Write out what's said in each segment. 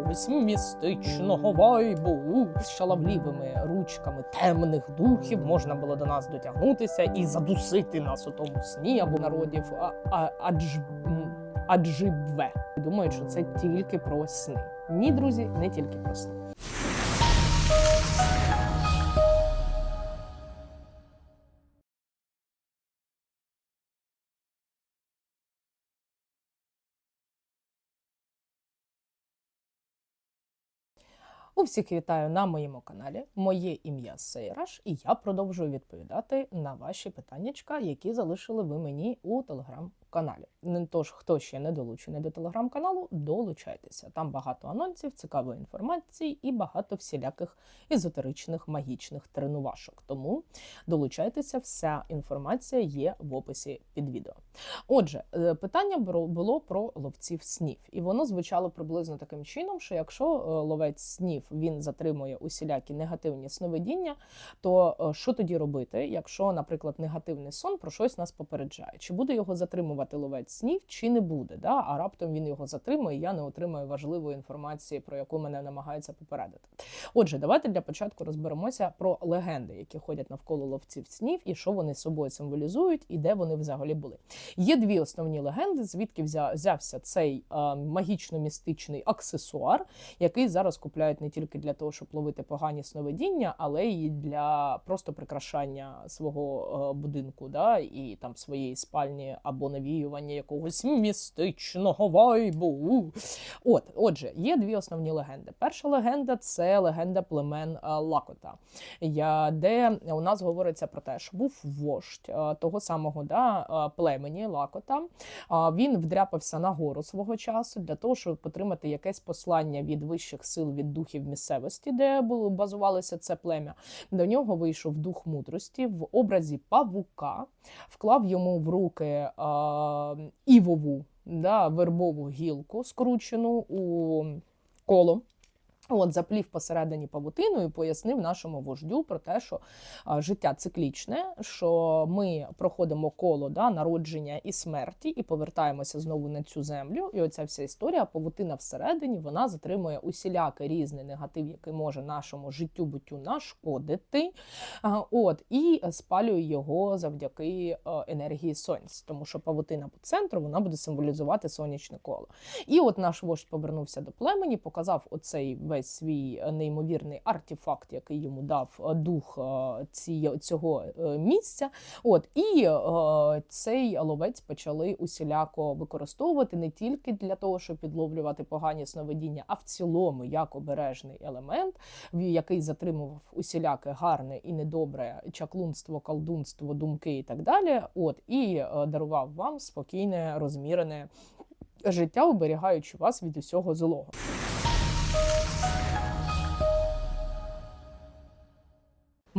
якогось містичного вайбу з шалавлівими ручками темних духів можна було до нас дотягнутися і задусити нас у тому сні або народів адж, аджибве. Думають, що це тільки про сни. Ні, друзі, не тільки про сни. У всіх вітаю на моєму каналі. Моє ім'я Сейраш, і я продовжую відповідати на ваші питаннячка, які залишили ви мені у телеграм-каналі. Тож, хто ще не долучений до телеграм-каналу, долучайтеся. Там багато анонсів, цікавої інформації і багато всіляких езотеричних магічних тренувашок. Тому долучайтеся, вся інформація є в описі під відео. Отже, е, питання було про ловців снів, і воно звучало приблизно таким чином, що якщо е, ловець снів він затримує усілякі негативні сновидіння, то е, що тоді робити, якщо, наприклад, негативний сон про щось нас попереджає? Чи буде його затримувати ловець снів, чи не буде? Да? А раптом він його затримує, і я не отримаю важливої інформації, про яку мене намагаються попередити. Отже, давайте для початку розберемося про легенди, які ходять навколо ловців снів, і що вони собою символізують, і де вони взагалі були. Є дві основні легенди, звідки взявся цей е, магічно-містичний аксесуар, який зараз купляють не тільки для того, щоб ловити погані сновидіння, але й для просто прикрашання свого е, будинку, да, і там своєї спальні або навіювання якогось містичного вайбу. От, отже, є дві основні легенди. Перша легенда це легенда племен е, Лакота, де у нас говориться про те, що був вождь е, того самого да, е, племені Лакота. Він вдряпався на гору свого часу для того, щоб отримати якесь послання від вищих сил від духів місцевості, де було базувалося це плем'я. До нього вийшов дух мудрості в образі павука, вклав йому в руки а, івову да, вербову гілку, скручену у коло. От заплів посередині павутину і пояснив нашому вождю про те, що а, життя циклічне, що ми проходимо коло да, народження і смерті, і повертаємося знову на цю землю. І оця вся історія, павутина всередині, вона затримує усілякий різний негатив, який може нашому життю буттю нашкодити. А, От і спалює його завдяки енергії сонця, тому що павутина по центру вона буде символізувати сонячне коло. І от наш вождь повернувся до племені, показав оцей весь свій е, неймовірний артефакт, який йому дав е, дух е, цього місця. От і цей ловець почали усіляко використовувати не тільки для того, щоб підловлювати погані сновидіння, а в цілому як обережний елемент, який затримував усіляке гарне і недобре чаклунство, колдунство, думки і так далі. От і дарував вам спокійне, розмірене життя, оберігаючи вас від усього злого.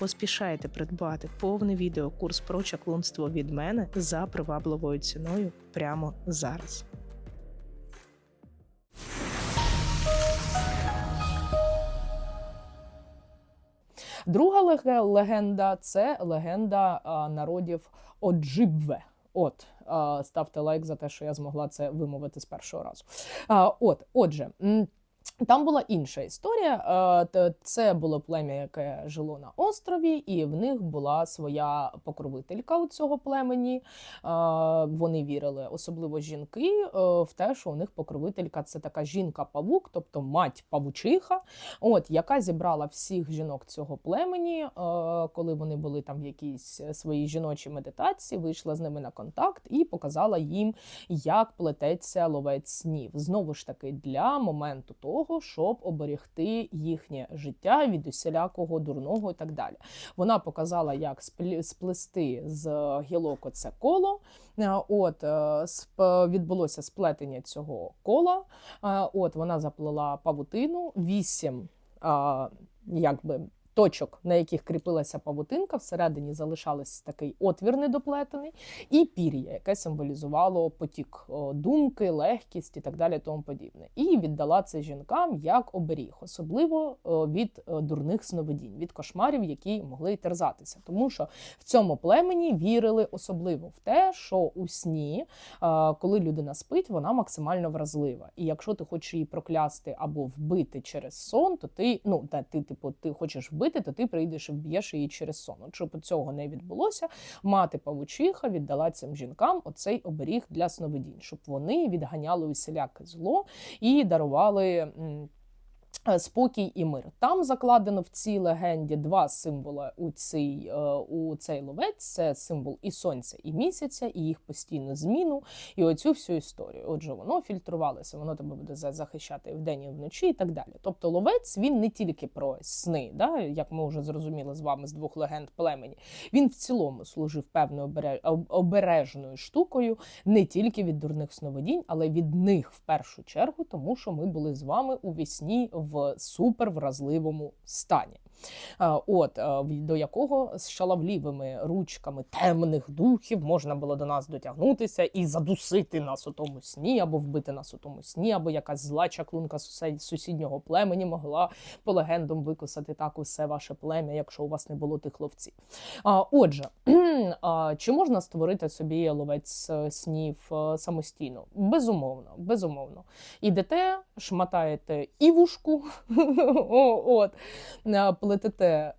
Поспішайте придбати повний відеокурс про чаклунство від мене за привабливою ціною прямо зараз. Друга легенда це легенда народів Оджибве. От, ставте лайк за те, що я змогла це вимовити з першого разу. От, отже. Там була інша історія. Е, Це було плем'я, яке жило на острові, і в них була своя покровителька у цього племені. Е, Вони вірили, особливо жінки, е, в те, що у них покровителька це така жінка-павук, тобто мать павучиха, от яка зібрала всіх жінок цього племені, коли вони були там в якійсь своїй жіночій медитації, вийшла з ними на контакт і показала їм, як плететься ловець снів. Знову ж таки, для моменту того, щоб оберегти їхнє життя від усілякого дурного і так далі. Вона показала, як сплести з гілок оце коло. Е, От е, відбулося сплетення цього кола. Е, От вона заплела павутину, вісім якби. Точок, на яких кріпилася павутинка, всередині залишався такий отвір недоплетений, і пір'я, яке символізувало потік думки, легкість і так далі, тому подібне. І віддала це жінкам як оберіг, особливо від дурних сновидінь, від кошмарів, які могли терзатися. Тому що в цьому племені вірили особливо в те, що у сні, коли людина спить, вона максимально вразлива. І якщо ти хочеш її проклясти або вбити через сон, то ти ну та ти, типу, ти хочеш вбити, то ти прийдеш і вб'єш її через сон. От щоб цього не відбулося, мати павучиха віддала цим жінкам оцей оберіг для сновидінь, щоб вони відганяли усіляке зло і дарували. Е, Спокій і мир. Там закладено в цій легенді два символи у цей, е, у цей ловець: це символ і сонця, і місяця, і їх постійну зміну, і оцю всю історію. Отже, воно фільтрувалося, воно тебе буде за- захищати і вдень і вночі, і так далі. Тобто, ловець він не тільки про сни, да, як ми вже зрозуміли з вами з двох легенд племені. Він в цілому служив певною обере- обережною штукою не тільки від дурних сновидінь, але від них в першу чергу, тому що ми були з вами у вісні в супервразливому стані. Е, От е, до якого з шаловлівими ручками темних духів можна було до нас дотягнутися і задусити нас у тому сні, або вбити нас у тому сні, або якась зла чаклунка сусіднього племені могла по легендам викосати так усе ваше плем'я, якщо у вас не було тих ловців. Отже, чи можна створити собі ловець е, снів самостійно? Безумовно, безумовно. Ідете, шматаєте івушку, от, е, плетете е,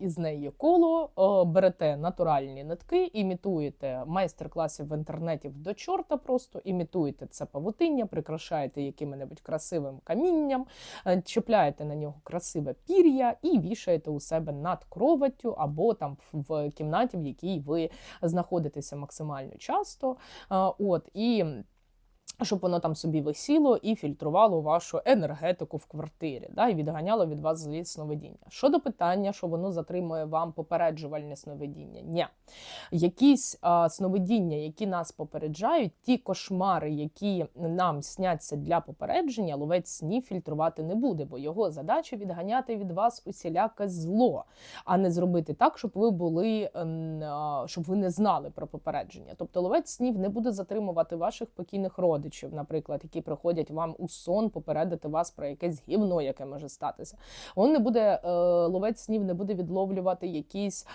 із неї коло, е, берете натуральні нитки, імітуєте майстер-класів в інтернеті до чорта, просто імітуєте це павутиння, прикрашаєте яким-небудь красивим камінням, чіпляєте на нього красиве пір'я і вішаєте у себе над кроваттю або там в кімнаті, в якій ви знаходитеся максимально часто. От і. Щоб воно там собі висіло і фільтрувало вашу енергетику в квартирі, да, і відганяло від вас злі сновидіння. Щодо питання, що воно затримує вам попереджувальне сновидіння, ні. Якісь а, сновидіння, які нас попереджають, ті кошмари, які нам сняться для попередження, ловець снів фільтрувати не буде, бо його задача відганяти від вас усіляке зло, а не зробити так, щоб ви були ем, щоб ви не знали про попередження. Тобто ловець снів не буде затримувати ваших покійних родичів, наприклад, які приходять вам у сон попередити вас про якесь гівно, яке може статися. Он не буде е, ловець снів, не буде відловлювати якісь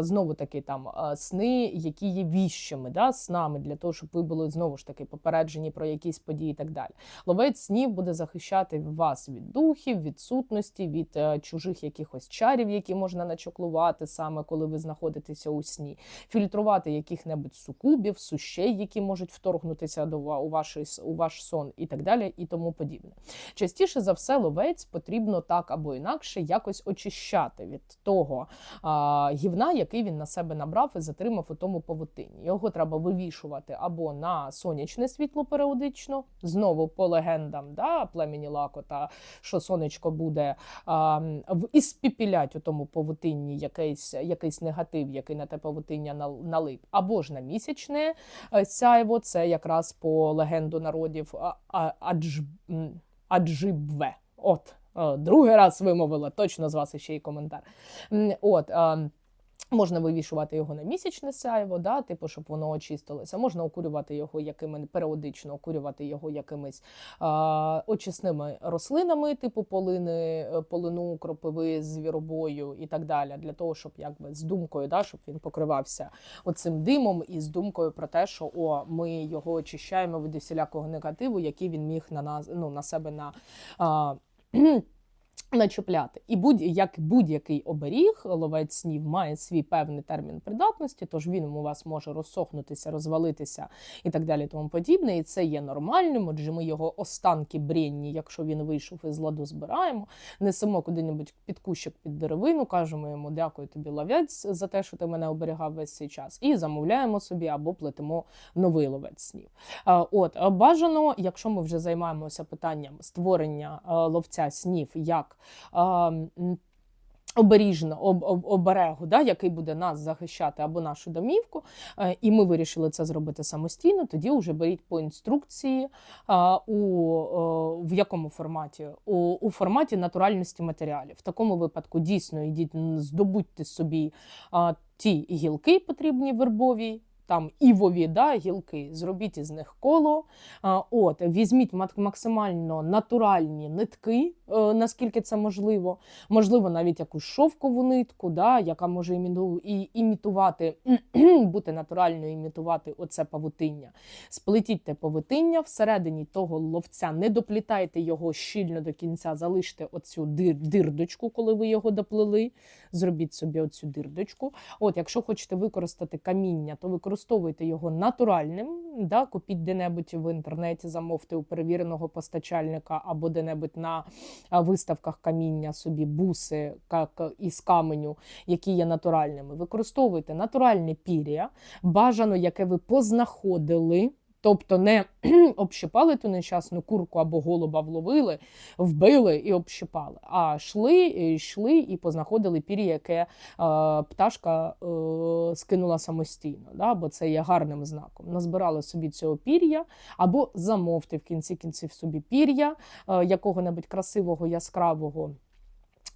знову таки там сни, які є віщими, да, снами для того, щоб ви були знову ж таки попереджені про якісь події і так далі. Ловець снів буде захищати вас від духів, від сутності, від е, чужих якихось чарів, які можна начоклувати саме коли ви знаходитеся у сні, фільтрувати яких-небудь сукубів, сущей, які можуть вторгнутися до у ваш, у ваш сон, і так далі, і тому подібне. Частіше за все, ловець потрібно так або інакше якось очищати від того а, гівна, який він на себе набрав і затримав у тому павутині. Його треба вивішувати або на сонячне світло періодично, знову по легендам, да, племені Лакота, що сонечко буде а, іспіпілять у тому павутинні якийсь, якийсь негатив, який на те павутиння налип, або ж на місячне е, сяйво, це якраз по легенду народів адж, Аджибве. От. е, Другий раз вимовила, точно з вас ще й коментар. От, е, Можна вивішувати його на місячне сяйво, да, типу, щоб воно очистилося. Можна окурювати його якими періодично окурювати його якимись а, очисними рослинами, типу полини, е, полину, кропиви, звіробою і так далі, для того, щоб якби з думкою, да, щоб він покривався оцим димом і з думкою про те, що о, ми його очищаємо від усілякого негативу, який він міг на нас ну, на себе на. А, начепляти. І будь як будь-який оберіг, ловець снів має свій певний термін придатності, тож він у вас може розсохнутися, розвалитися і так далі, тому подібне. І це є нормальним. Отже, ми його останки бренні, якщо він вийшов із ладу, збираємо, несемо куди-небудь під кущик під деревину, кажемо йому дякую тобі, ловець, за те, що ти мене оберігав весь цей час, і замовляємо собі або плетемо новий ловець снів. От бажано, якщо ми вже займаємося питанням створення ловця снів як а, м, оберіжно об, об, оберегу, да, який буде нас захищати або нашу домівку, е, і ми вирішили це зробити самостійно, тоді вже беріть по інструкції у, в якому форматі? У, у форматі натуральності матеріалів. В такому випадку дійсно йдіть, здобудьте собі ті гілки потрібні вербові. Там івові да, гілки, зробіть із них коло. От, візьміть максимально натуральні нитки, наскільки це можливо. Можливо, навіть якусь шовкову нитку, да, яка може і, імітувати, бути натуральною, імітувати оце павутиння. Сплетіть те павутиння всередині того ловця, не доплітайте його щільно до кінця, залиште оцю дир, дирдочку, коли ви його доплели. Зробіть собі оцю дирдочку. От, якщо хочете використати каміння, то використовуйте його натуральним. Да? Купіть де-небудь в інтернеті, замовте у перевіреного постачальника або де-небудь на виставках каміння собі буси ка- із каменю, які є натуральними. Використовуйте натуральне пір'я, бажано, яке ви познаходили. Тобто не общипали ту нещасну курку або голуба вловили, вбили і общипали, а йшли, йшли і познаходили пір'я, яке е, пташка е, скинула самостійно, да, бо це є гарним знаком. Назбирали собі цього пір'я, або замовте в кінці кінців собі пір'я е, якого-небудь красивого, яскравого.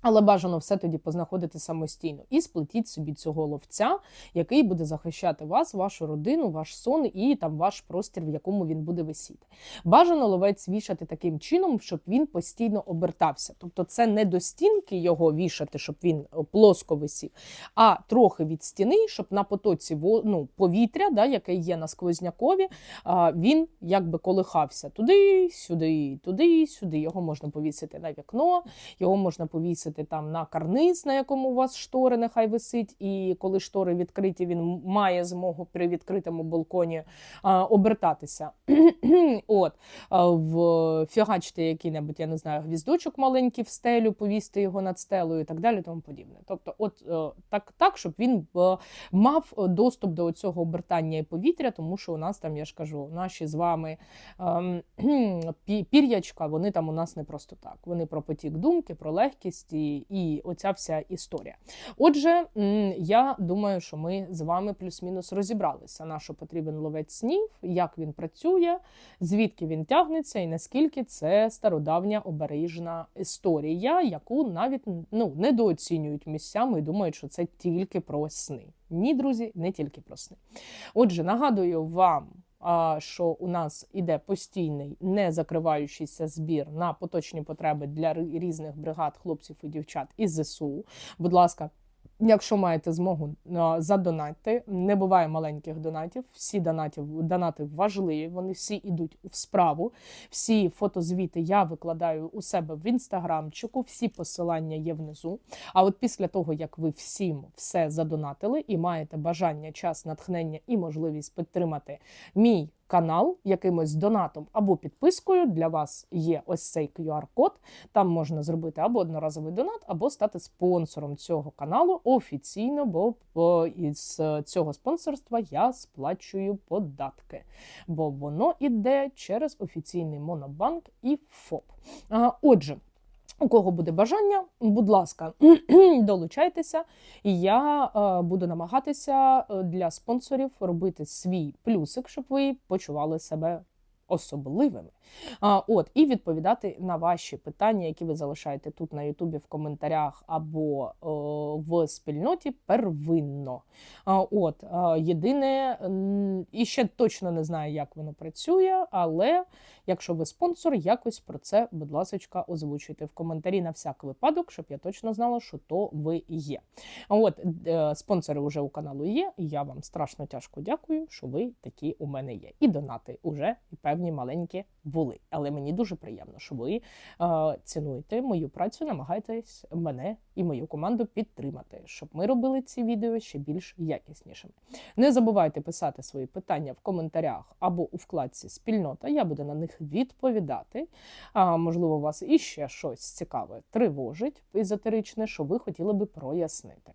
Але бажано все тоді познаходити самостійно і сплетіть собі цього ловця, який буде захищати вас, вашу родину, ваш сон і там ваш простір, в якому він буде висіти. Бажано ловець вішати таким чином, щоб він постійно обертався. Тобто, це не до стінки його вішати, щоб він е, плоско висів, а трохи від стіни, щоб на потоці ну, повітря, да, яке є на сквознякові, він якби колихався туди, сюди, туди, сюди. Його можна повісити на вікно, його можна повісити там на карниз, на якому у вас штори нехай висить. І коли штори відкриті, він має змогу при відкритому балконі а, обертатися. От в фігачте який-небудь, я не знаю, гвіздочок маленький в стелю, повісти його над стелею і так далі. Тому подібне. Тобто, от е, так, так, щоб він е, мав доступ до цього обертання і повітря, тому що у нас там, я ж кажу, наші з вами ем, пір'ячка, вони там у нас не просто так. Вони про потік думки, про легкість і, оця вся історія. Отже, я думаю, що ми з вами плюс-мінус розібралися, на що потрібен ловець снів, як він працює, звідки він тягнеться, і наскільки це стародавня обережна історія, яку навіть ну, недооцінюють місцями і думають, що це тільки про сни. Ні, друзі, не тільки про сни. Отже, нагадую вам. Що у нас іде постійний не закриваючийся збір на поточні потреби для різних бригад хлопців і дівчат із ЗСУ. Будь ласка, якщо маєте змогу, а, задонатьте. Не буває маленьких донатів. Всі донатів, донати важливі, вони всі йдуть в справу. Всі фотозвіти я викладаю у себе в інстаграмчику. Всі посилання є внизу. А от після того, як ви всім все задонатили і маєте бажання, час, натхнення і можливість підтримати мій канал якимось донатом або підпискою, для вас є ось цей QR-код. Там можна зробити або одноразовий донат, або стати спонсором цього каналу офіційно, бо із цього спонсорства я сплачую податки, бо воно іде через офіційний монобанк і ФОП. Отже. У кого буде бажання, будь ласка, долучайтеся, і я е, буду намагатися е, для спонсорів робити свій плюсик, щоб ви почували себе особливими. От, і відповідати на ваші питання, які ви залишаєте тут на Ютубі в коментарях або о, в спільноті первинно. От, єдине, і ще точно не знаю, як воно працює, але якщо ви спонсор, якось про це, будь ласка, озвучуйте в коментарі на всяк випадок, щоб я точно знала, що то ви є. От е, спонсори вже у каналу є. і Я вам страшно тяжко дякую, що ви такі у мене є. І донати уже і певні маленькі були. Але мені дуже приємно, що ви е, цінуєте мою працю, намагаєтесь мене і мою команду підтримати, щоб ми робили ці відео ще більш якіснішими. Не забувайте писати свої питання в коментарях або у вкладці спільнота. Я буду на них відповідати. А, можливо, вас іще щось цікаве тривожить езотеричне, що ви хотіли би прояснити.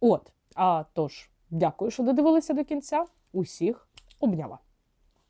От, а тож, дякую, що додивилися до кінця. Усіх обняла.